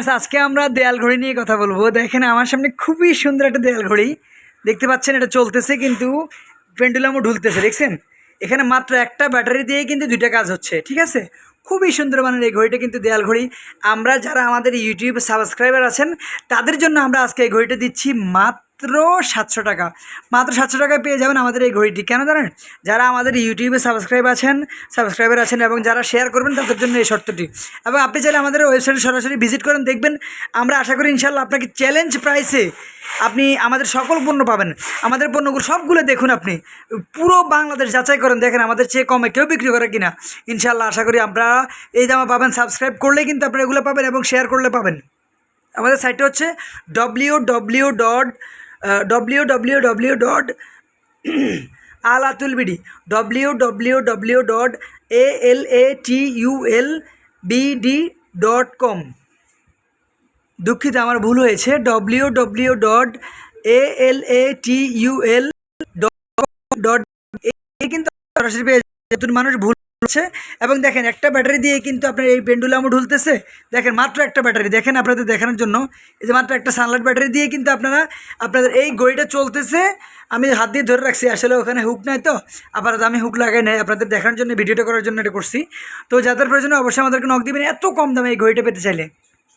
আচ্ছা, আজকে আমরা দেয়াল ঘড়ি নিয়ে কথা বলব। দেখেন আমার সামনে খুবই সুন্দর একটা দেয়াল ঘড়ি দেখতে পাচ্ছেন এটা চলতেছে কিন্তু পেন্ডুলামও ঢুলতেছে দেখছেন? এখানে মাত্র একটা ব্যাটারি দিয়ে কিন্তু দুইটা কাজ হচ্ছে ঠিক আছে? খুবই সুন্দর মানের এই ঘড়িটা কিন্তু দেয়াল ঘড়ি আমরা যারা আমাদের ইউটিউব সাবস্ক্রাইবার আছেন তাদের জন্য আমরা আজকে এই ঘড়িটা দিচ্ছি মাত্র সাতশো টাকা। মাত্র সাতশো টাকায় পেয়ে যাবেন আমাদের এই ঘড়িটি। কেন জানেন? যারা আমাদের ইউটিউবে সাবস্ক্রাইব আছেন সাবস্ক্রাইবার আছেন এবং যারা শেয়ার করবেন, তাদের জন্য এই শর্তটি। এবং আপনি চাইলে আমাদের ওয়েবসাইটে সরাসরি ভিজিট করেন, দেখবেন আমরা আশা করি ইনশাল্লাহ আপনাকে চ্যালেঞ্জ প্রাইসে আপনি আমাদের সকল পণ্য পাবেন। আমাদের পণ্যগুলো সবগুলো দেখুন আপনি। পুরো বাংলাদেশ যাচাই করেন, দেখেন আমাদের চেয়ে কমে কেউ বিক্রি করে কিনা। ইনশাল্লাহ আশা করি আপনারা এই জামা পাবেন। সাবস্ক্রাইব করলে কিন্তু আপনারা এগুলো পাবেন এবং শেয়ার করলে পাবেন। আমাদের সাইটটা হচ্ছে W W dot W W W dot Al Atul BD W W W dot A L A T U L BD dot com দুঃখিত, আমার ভুল হয়েছে W W dot A L A T U L dot dot A কিন্তু সরাসরি পেয়ে। নতুন মানুষ ভুল হচ্ছে এবং দেখেন, একটা ব্যাটারি দিয়ে কিন্তু আপনার এই পেন্ডুলামও ঢুলতেছে। দেখেন, মাত্র একটা ব্যাটারি। দেখেন আপনাদের দেখানোর জন্য। এই যে মাত্র একটা সানলাইট ব্যাটারি দিয়ে কিন্তু আপনারা, আপনাদের এই গড়িটা চলতেছে। আমি হাত দিয়ে ধরে রাখছি, আসলে ওখানে হুক নাই তো। আপাতত আমি হুক লাগাই নাই। আপনাদের দেখানোর জন্য, ভিডিওটা করার জন্য এটা করছি। তো যাদের প্রয়োজন অবশ্যই আমাদেরকে নক দিবেন। এত কম দামে এই ঘড়িটা পেতে চাইলে।